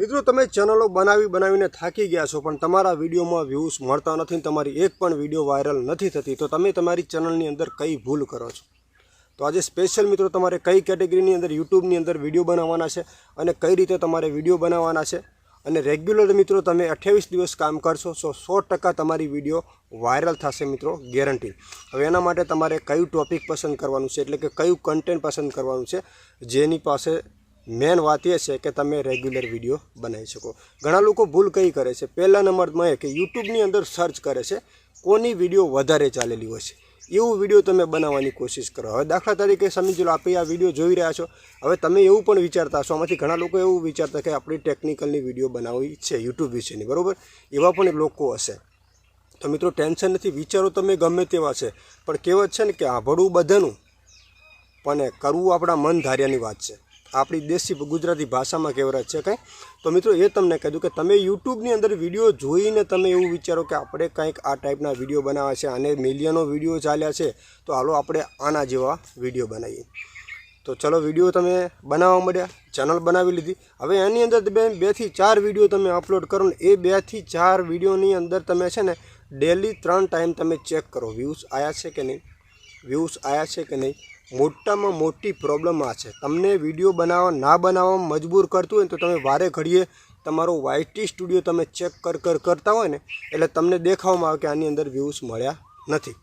મિત્રો, તમે ચેનલો બનાવી બનાવીને થાકી ગયા છો, પણ તમારા વિડીયોમાં વ્યૂઝ મળતા નથી તમારી એક પણ વીડિયો વાયરલ નથી થતી, તો તમે તમારી ચેનલની અંદર કઈ ભૂલ કરો છો? તો આજે સ્પેશિયલ મિત્રો, તમારે કઈ કેટેગરીની અંદર યુટ્યુબની અંદર વીડિયો બનાવવાના છે અને કઈ રીતે તમારે વીડિયો બનાવવાના છે? અને રેગ્યુલર મિત્રો, તમે અઠ્યાવીસ દિવસ કામ કરશો સો સો ટકા તમારી વીડિયો વાયરલ થશે મિત્રો ગેરંટી હવે એના માટે તમારે કયું ટોપિક પસંદ કરવાનું છે, એટલે કે કયું કન્ટેન્ટ પસંદ કરવાનું છે, જેની પાસે મેન વાત એ છે કે તમે રેગ્યુલર વીડિયો બનાવી શકો. ઘણા લોકો ભૂલ કઈ કરે છે. પહેલા નંબરમાં એ કે યુટ્યુબની અંદર સર્ચ કરે છે કોની વીડિયો વધારે ચાલેલી હોય છે. એવું વીડિયો તમે બનાવવાની કોશિશ કરો. હવે દાખલા તરીકે સમજી લો, આપણે આ વીડિયો જોઈ રહ્યા છો. હવે તમે એવું પણ વિચારતા હશો, આમાંથી ઘણા લોકો એવું વિચારતા કે આપણી ટેકનિકલની વીડિયો બનાવવી છે યુટ્યુબ વિશેની, બરાબર? એવા પણ લોકો હશે. તો મિત્રો, ટેન્શન નથી, વિચારો તમે ગમે તેવા છે. પણ કહેવત છે ને કે આભળવું બધાનું પણ કરવું આપણા મન ધાર્યાની વાત છે. આપણી દેશી ગુજરાતી ભાષામાં કહેવત છે કંઈ. તો મિત્રો એ તમને કીધું કે તમે યુટ્યુબની અંદર વીડિયો જોઈને તમે એવું વિચારો કે આપણે કંઈક આ ટાઈપના વીડિયો બનાવ્યા છે અને મિલિયનો વીડિયો ચાલ્યા છે, તો હાલો આપણે આના જેવા વીડિયો બનાવીએ. તો ચલો વીડિયો તમે બનાવવા મળ્યા ચેનલ બનાવી લીધી. હવે એની અંદર બે, બેથી ચાર વીડિયો તમે અપલોડ કરો ને એ બેથી ચાર વિડીયોની અંદર તમે છે ને ડેલી ત્રણ ટાઈમ તમે ચેક કરો, વ્યૂઝ આવ્યા છે કે નહીં, વ્યૂઝ આવ્યા છે કે નહીં. મોટામાં મોટી પ્રોબ્લેમ આ છે. તમને વીડિયો બનાવવા, ના બનાવવામાં મજબૂર કરતું હોય તો તમે વારે ઘડીએ તમારો વાયટી સ્ટુડિયો તમે ચેક કર કર, કરતા હોય ને, એટલે તમને દેખાવામાં આવે કે આની અંદર વ્યૂઝ મળ્યા નથી.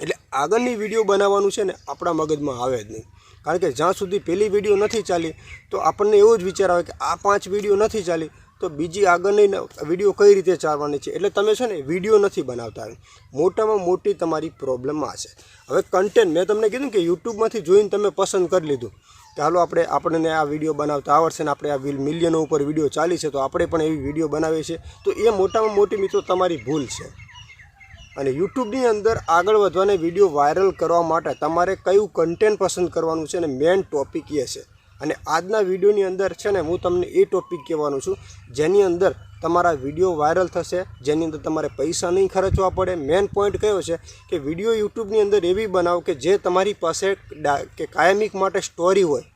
એટલે આગળની વીડિયો બનાવવાનું છે ને, આપણા મગજમાં આવે જ નહીં. કારણ કે જ્યાં સુધી પહેલી વીડિયો નથી ચાલી, તો આપણને એવો જ વિચાર આવે કે આ પાંચ વીડિયો નથી ચાલી તો બીજી આગળની વીડિયો કઈ રીતે ચાલવાની છે? એટલે તમે છે ને વીડિયો નથી બનાવતા. મોટામાં મોટી તમારી પ્રોબ્લેમ છે. હવે કન્ટેન્ટ મેં તમને કીધું કે યુટ્યુબમાંથી જોઈને તમે પસંદ કરી લીધું. કે હાલો આપણે આપણને આ વીડિયો બનાવતા આવડશે ને આપણે આ વિલ મિલિયનો ઉપર વીડિયો ચાલી છે, તો આપણે પણ એવી વીડિયો બનાવીએ છીએ. તો એ મોટામાં મોટી મિત્રો તમારી ભૂલ છે. અને યુટ્યુબની અંદર આગળ વધવાને વીડિયો વાયરલ કરવા માટે તમારે કયું કન્ટેન્ટ પસંદ કરવાનું છે અને મેઇન ટોપિક એ છે. અને આજના વિડીયોની અંદર છે ને હું તમને એ ટોપિક કહેવાનું છું, જેની અંદર તમારા વીડિયો વાયરલ થશે, જેની અંદર તમારે પૈસા નહીં ખર્ચવા પડે. મેન પોઈન્ટ કયો છે કે વીડિયો યુટ્યુબની અંદર એવી બનાવો કે જે તમારી પાસે કે કાયમિક માટે સ્ટોરી હોય,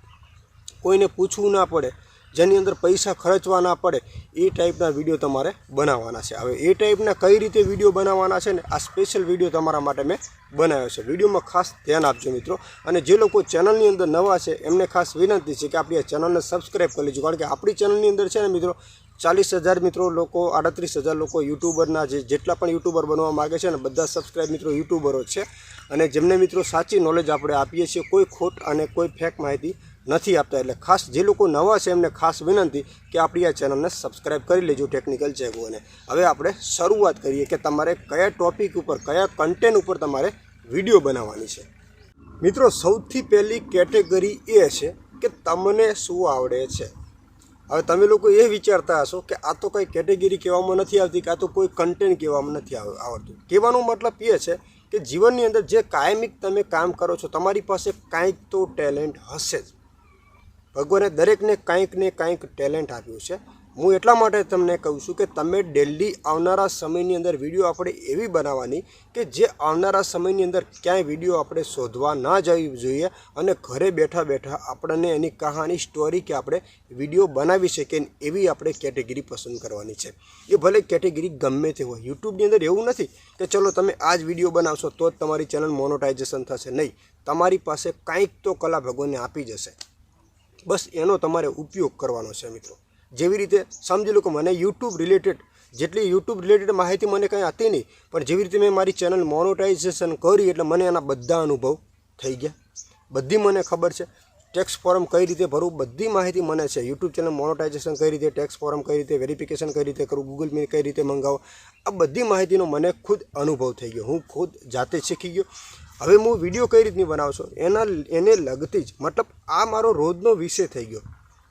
કોઈને પૂછવું ના પડે જેની અંદર પૈસા ખર્ચવા ના પડે, એ ટાઈપના વીડિયો તમારે બનાવવાના છે. હવે એ ટાઈપના કઈ રીતે વીડિયો બનાવવાના છે ને, આ સ્પેશિયલ વીડિયો તમારા માટે મેં બનાવ્યો છે. વિડીયોમાં ખાસ ધ્યાન આપજો મિત્રો. અને જે લોકો ચેનલની અંદર નવા છે, એમને ખાસ વિનંતી છે કે આપણી આ ચેનલને સબસ્ક્રાઈબ કરી લેજો. કારણ કે આપણી ચેનલની અંદર છે ને મિત્રો, ચાલીસ હજાર મિત્રો લોકો, આડત્રીસ હજાર લોકો યુટ્યુબરના જે જેટલા પણ યુટ્યુબર બનવા માગે છે ને, બધા સબસ્ક્રાઈબ મિત્રો યુટ્યુબરો છે. અને જેમને મિત્રો સાચી નોલેજ આપણે આપીએ છીએ, કોઈ ખોટ અને કોઈ ફેક માહિતી નથી આપતા એટલે ખાસ જે લોકો નવા છે એમને ખાસ વિનંતી કે આપણી આ ચેનલને સબસ્ક્રાઈબ કરી લેજો ટેકનિકલ ચેકોને હવે આપણે શરૂઆત કરીએ કે તમારે કયા ટોપિક ઉપર, કયા કન્ટેન્ટ ઉપર તમારે વીડિયો બનાવવાની છે. મિત્રો, સૌથી પહેલી કેટેગરી એ છે કે તમને શું આવડે છે. હવે તમે લોકો એ વિચારતા હશો કે આ તો કંઈ કેટેગરી કહેવામાં નથી આવતી કે આ તો કોઈ કન્ટેન્ટ કહેવામાં નથી આવડતું. કહેવાનો મતલબ એ છે કે જીવનની અંદર જે કાયમિક તમે કામ કરો છો, તમારી પાસે કાંઈક તો ટેલેન્ટ હશે જ. ભગવાને દરેકને કાંઈક ને કાંઈક ટેલેન્ટ આપ્યું છે. હું એટલા માટે તમને કહું છું કે તમે ડેલી આવનારા સમયની અંદર વીડિયો આપણે એવી બનાવવાની કે જે આવનારા સમયની અંદર ક્યાંય વીડિયો આપણે શોધવા ના જવી જોઈએ અને ઘરે બેઠા બેઠા આપણને એની કહાની સ્ટોરી કે આપણે વીડિયો બનાવી શકીએ એવી આપણે કેટેગરી પસંદ કરવાની છે. એ ભલે કેટેગરી ગમે તે હોય. યુટ્યુબની અંદર એવું નથી કે ચલો તમે આ જ વીડિયો બનાવશો તો જ તમારી ચેનલ મોનોટાઇઝેશન થશે. નહીં. તમારી પાસે કાંઈક તો કલા ભગવાનને આપી જશે બસ એનો તમારે ઉપયોગ કરવાનો છે મિત્રો. જેવી રીતે સમજી લો કે મને યુટ્યુબ રિલેટેડ જેટલી યુટ્યુબ રિલેટેડ માહિતી મને કંઈ હતી નહીં, પણ જેવી રીતે મેં મારી ચેનલ મોનોટાઇઝેશન કરી એટલે મને એના બધા અનુભવ થઈ ગયા. બધી મને ખબર છે. ટેક્સ ફોર્મ કઈ રીતે ભરવું, બધી માહિતી મને છે. યુટ્યુબ ચેનલ મોનોટાઇઝેશન કઈ રીતે ટેક્સ ફોર્મ કઈ રીતે વેરિફિકેશન કઈ રીતે કરવું ગૂગલ મે કઈ રીતે મંગાવો આ બધી માહિતીનો મને ખુદ અનુભવ થઈ ગયો. હું ખુદ જાતે શીખી ગયો. હવે હું વીડિયો કઈ રીતની બનાવશો? એના એને લગતી જ, મતલબ આ મારો રોજનો વિષય થઈ ગયો.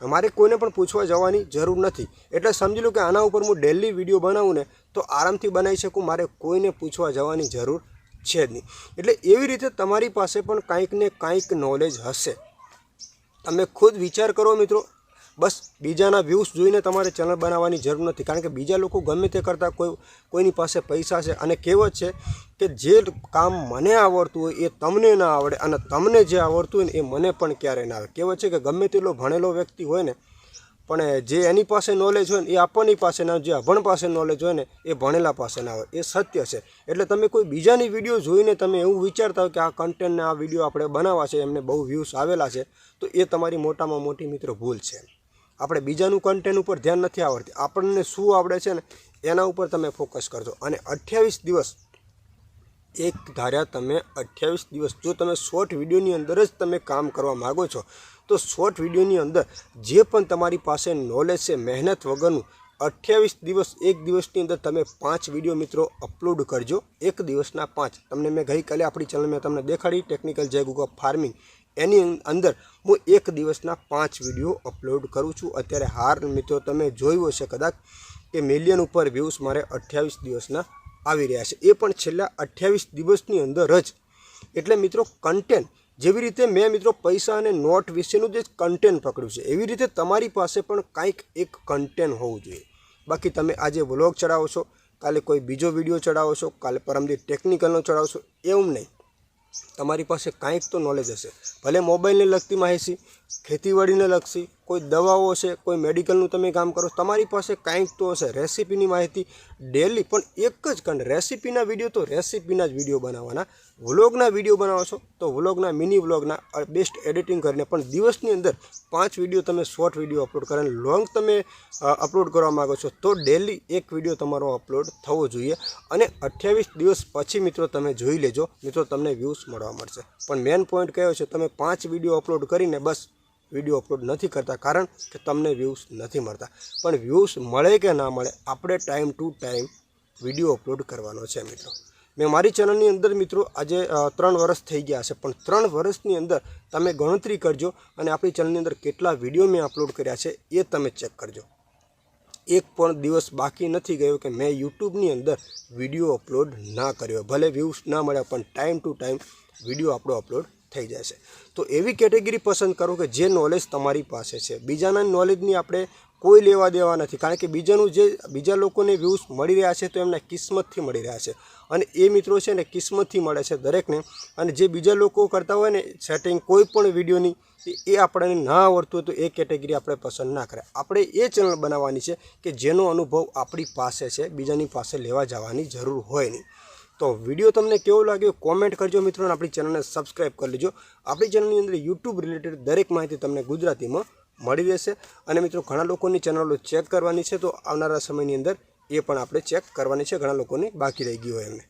મારે કોઈને પણ પૂછવા જવાની જરૂર નથી. એટલે સમજી લો કે આના ઉપર હું ડેલી વીડિયો બનાવું ને, તો આરામથી બનાવી શકું, મારે કોઈને પૂછવા જવાની જરૂર છે જ નહીં. એટલે એવી રીતે તમારી પાસે પણ કાંઈક ને કાંઈક નોલેજ હશે. તમે ખુદ વિચાર કરો મિત્રો બસ બીજાના વ્યૂઝ જોઈને તમારે ચેનલ બનાવવાની જરૂર નથી. કારણ કે બીજા લોકો ગમે તે કરતાં કોઈ, કોઈની પાસે પૈસા છે. અને કહેવત છે કે જે કામ મને આવડતું હોય એ તમને ના આવડે અને તમને જે આવડતું હોય ને એ મને પણ ક્યારેય ના આવે. કહેવત છે કે ગમે તેટલો ભણેલો વ્યક્તિ હોય ને, પણ જે એની પાસે નોલેજ હોય ને એ આપણની પાસે ના, જે અભણ પાસે નોલેજ હોય ને એ ભણેલા પાસે ના હોય. એ સત્ય છે. એટલે તમે કોઈ બીજાની વીડિયો જોઈને તમે એવું વિચારતા હોય કે આ કન્ટેન્ટને આ વીડિયો આપણે બનાવવા છે, એમને બહુ વ્યૂઝ આવેલા છે, તો એ તમારી મોટામાં મોટી મિત્રો ભૂલ છે. આપણે બીજાનું કન્ટેન્ટ ઉપર ધ્યાન નથી આવડતી. આપણને શું આવડે છે ને, એના ઉપર તમે ફોકસ કરજો. અને અઠ્યાવીસ દિવસ એક ધાર્યા તમે અઠ્યાવીસ દિવસ. જો તમે શોર્ટ વિડીયોની અંદર જ તમે કામ કરવા માગો છો, તો શોર્ટ વિડીયોની અંદર જે પણ તમારી પાસે નોલેજ છે, મહેનત વગરનું, અઠ્યાવીસ દિવસ, એક દિવસની અંદર તમે પાંચ વીડિયો મિત્રો અપલોડ કરજો. એક દિવસના પાંચ. તમને મેં ગઈકાલે આપણી ચેનલ મેં તમને દેખાડી ટેકનિકલ જય ગુગા ફાર્મિંગ એની અંદર હું એક દિવસના પાંચ વીડિયો અપલોડ કરું છું. અત્યારે હાર મિત્રો તમે જોયું હશે કદાચ કે મિલિયન ઉપર વ્યૂઝ મારે અઠ્યાવીસ દિવસના આવી રહ્યા છે. એ પણ છેલ્લા અઠ્યાવીસ દિવસની અંદર જ. એટલે મિત્રો કન્ટેન્ટ જેવી રીતે મેં મિત્રો પૈસા અને નોટ વિશેનું જે કન્ટેન્ટ પકડ્યું છે. એવી રીતે તમારી પાસે પણ કાંઈક એક કન્ટેન્ટ હોવું જોઈએ. બાકી તમે આજે વ્લોગ ચડાવો છો, કાલે કોઈ બીજો વીડિયો ચડાવો છો, કાલે પરમદી ટેકનિકલનો ચડાવશો એવું નહીં. તમારી પાસે કાંઈક તો નોલેજ હશે. ભલે મોબાઈલને લગતી માહિતી ખેતીવાડીને લગતી કોઈ દવાઓ છે કોઈ મેડિકલનું તમે કામ કરો, તમારી પાસે કાંઈક તો હશે, રેસીપીની માહિતી ડેલી પણ એક જ કંડ, રેસીપીના વીડિયો તો રેસીપીના જ વીડિયો બનાવવાના. વ્લોગના વીડિયો બનાવો છો, તો વ્લોગના મિની વ્લોગના બેસ્ટ એડિટિંગ કરીને પણ દિવસની અંદર પાંચ વીડિયો તમે શોર્ટ વીડિયો અપલોડ કરીને લોંગ તમે અપલોડ કરવા માગો છો, તો ડેલી એક વીડિયો તમારો અપલોડ થવો જોઈએ. અને અઠ્યાવીસ દિવસ પછી મિત્રો તમે જોઈ લેજો, મિત્રો તમને વ્યૂઝ મળવા મળશે. પણ મેન પોઈન્ટ કયો છે, તમે પાંચ વીડિયો અપલોડ કરીને બસ વીડિયો અપલોડ નથી કરતા, કારણ કે તમને વ્યૂઝ નથી મળતા. પણ વ્યૂઝ મળે કે ના મળે, આપણે time to time video upload કરવાનો છે મિત્રો. મેં મારી ચેનલની અંદર મિત્રો આજે ત્રણ વર્ષ થઈ ગયા છે, પણ ત્રણ વર્ષની અંદર તમે ગણતરી કરજો અને આપણી ચેનલની અંદર કેટલા વીડિયો મેં અપલોડ કર્યા છે એ તમે ચેક કરજો. એક પણ દિવસ બાકી નથી ગયો કે મેં યુટ્યુબની અંદર વીડિયો અપલોડ ના કર્યો. ભલે વ્યૂઝ ના મળ્યા, પણ ટાઈમ ટુ ટાઈમ વીડિયો આપણો અપલોડ થઈ જશે. તો એવી કેટેગરી પસંદ કરો કે જે નોલેજ તમારી પાસે છે. બીજાના નોલેજની આપણે કોઈ લેવા દેવા નથી. કારણ કે બીજાનું જે, બીજા લોકોને વ્યૂઝ મળી રહ્યા છે તો એમના કિસ્મતથી મળી રહ્યા છે. અને એ મિત્રો છે ને કિસ્મતથી મળે છે દરેકને. અને જે બીજા લોકો કરતા હોય ને સેટિંગ કોઈ પણ વિડીયોની એ આપણને ના આવડતું હોય તો એ કેટેગરી આપણે પસંદ ના કરે આપણે એ ચેનલ બનાવવાની છે કે જેનો અનુભવ આપણી પાસે છે, બીજાની પાસે લેવા જવાની જરૂર હોય નહીં. તો વીડિયો તમને કેવો લાગ્યો કોમેન્ટ કરજો મિત્રો અને આપણી ચેનલને સબસ્ક્રાઈબ કરી લેજો. આપણી ચેનલની અંદર યુટ્યુબ રિલેટેડ દરેક માહિતી તમને ગુજરાતીમાં મળી રહેશે. અને મિત્રો, ઘણા લોકોની ચેનલો ચેક કરવાની છે, તો આવનારા સમયની અંદર એ પણ આપણે ચેક કરવાની છે. ઘણા લોકોની બાકી રહી ગઈ હોય એમને.